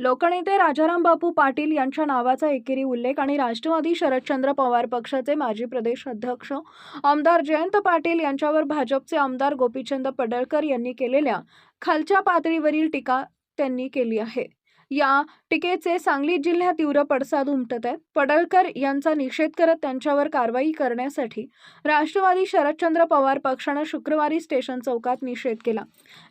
लोकनेते राजाराम बापू पाटील यांच्या नावाचा एकेरी उल्लेख आणि राष्ट्रवादी शरदचंद्र पवार पक्षाचे माजी प्रदेश अध्यक्ष आमदार जयंत पाटील यांच्यावर भाजपचे आमदार गोपीचंद पडळकर यांनी केलेल्या खालच्या पातळीवरील टीका त्यांनी केली आहे. या टीकेचे सांगली जिल्ह्यात तीव्र पडसाद उमटत आहेत. पडळकर यांचा निषेध करत त्यांच्यावर कारवाई करण्यासाठी राष्ट्रवादी शरदचंद्र पवार पक्षानं शुक्रवारी स्टेशन चौकात निषेध केला.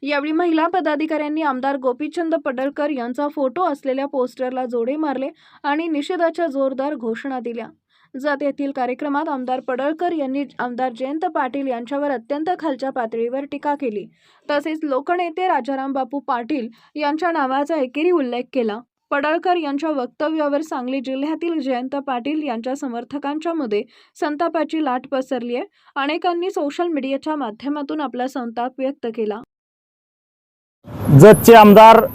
यावेळी महिला पदाधिकाऱ्यांनी आमदार गोपीचंद पडळकर यांचा फोटो असलेल्या पोस्टरला जोडे मारले आणि निषेधाच्या जोरदार घोषणा दिल्या. जात येथील कार्यक्रमात आमदार पडळकर यांनी आमदार जयंत पाटील यांच्यावर अत्यंत खालच्या पातळीवर टीका केली. तसेच लोकनेते राजाराम बापू पाटील यांच्या नावाचा एकेरी उल्लेख केला. पडळकर यांच्या वक्तव्यावर सांगली जिल्ह्यातील जयंत पाटील यांच्या समर्थकांच्या मध्ये संतापाची लाट पसरली आहे. अनेकांनी सोशल मीडियाच्या माध्यमातून आपला संताप व्यक्त केला. जतचे आमदार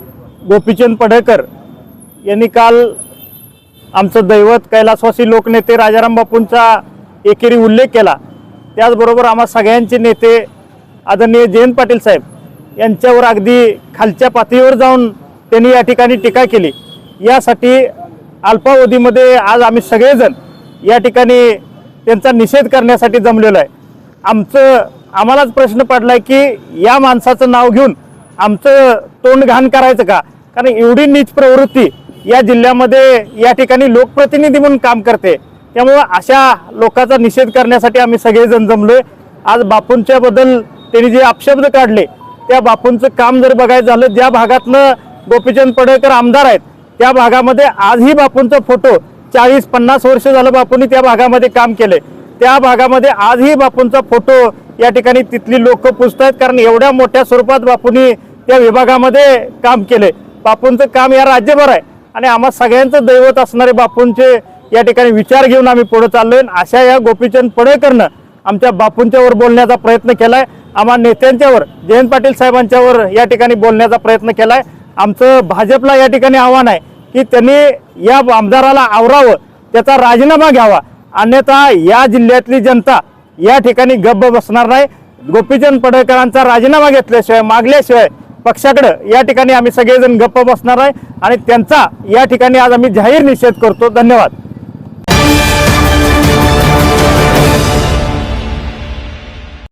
गोपीचंद पडळकर यांनी काल आमचं दैवत कैलासवासी लोकनेते राजाराम बापूंचा एकेरी उल्लेख केला. त्याचबरोबर आम्हा सगळ्यांचे नेते आदरणीय जयंत पाटील साहेब यांच्यावर अगदी खालच्या पातळीवर जाऊन त्यांनी या ठिकाणी टीका केली. यासाठी अल्पावधीमध्ये आज आम्ही सगळेजण या ठिकाणी त्यांचा निषेध करण्यासाठी जमलेलो आहे. आमचं आम्हालाच प्रश्न पडला आहे की या माणसाचं नाव घेऊन आमचं तोंड घाण करायचं का? कारण एवढी नीच प्रवृत्ती या जिल्ह्यामध्ये या ठिकाणी लोकप्रतिनिधी म्हणून काम करते. त्यामुळं अशा लोकांचा निषेध करण्यासाठी आम्ही सगळेजण जमलोय. आज बापूंच्या बद्दल त्यांनी जे अपशब्द काढले त्या बापूंचं काम जर बघायचं झालं ज्या भागातनं गोपीचंद पडळकर आमदार आहेत त्या भागामध्ये आजही बापूंचा फोटो चाळीस पन्नास वर्ष झालं बापूंनी त्या भागामध्ये काम केले त्या भागामध्ये आजही बापूंचा फोटो या ठिकाणी तिथली लोक आहेत कारण एवढ्या मोठ्या स्वरूपात बापूंनी त्या विभागामध्ये काम केले बापूंचं काम या राज्यभर आहे. आणि आम्हा सगळ्यांचं दैवत असणारे बापूंचे या ठिकाणी विचार घेऊन आम्ही पुढे चाललोय. आणि अशा या गोपीचंद पडळकरनं आमच्या बापूंच्यावर बोलण्याचा प्रयत्न केलाय. आम्हा नेत्यांच्यावर जयंत पाटील साहेबांच्यावर या ठिकाणी बोलण्याचा प्रयत्न केलाय. आमचं भाजपला या ठिकाणी आव्हान आहे की त्यांनी या आमदाराला आवरावं त्याचा राजीनामा घ्यावा. अन्यथा या जिल्ह्यातली जनता या ठिकाणी गप्प बसणार नाही. गोपीचंद पडळकरांचा राजीनामा घेतल्याशिवाय मागल्याशिवाय पक्षाकडं या ठिकाणी आम्ही सगळेजण गप्प बसणार आहे आणि त्यांचा या ठिकाणी आज आम्ही जाहीर निषेध करतो. धन्यवाद.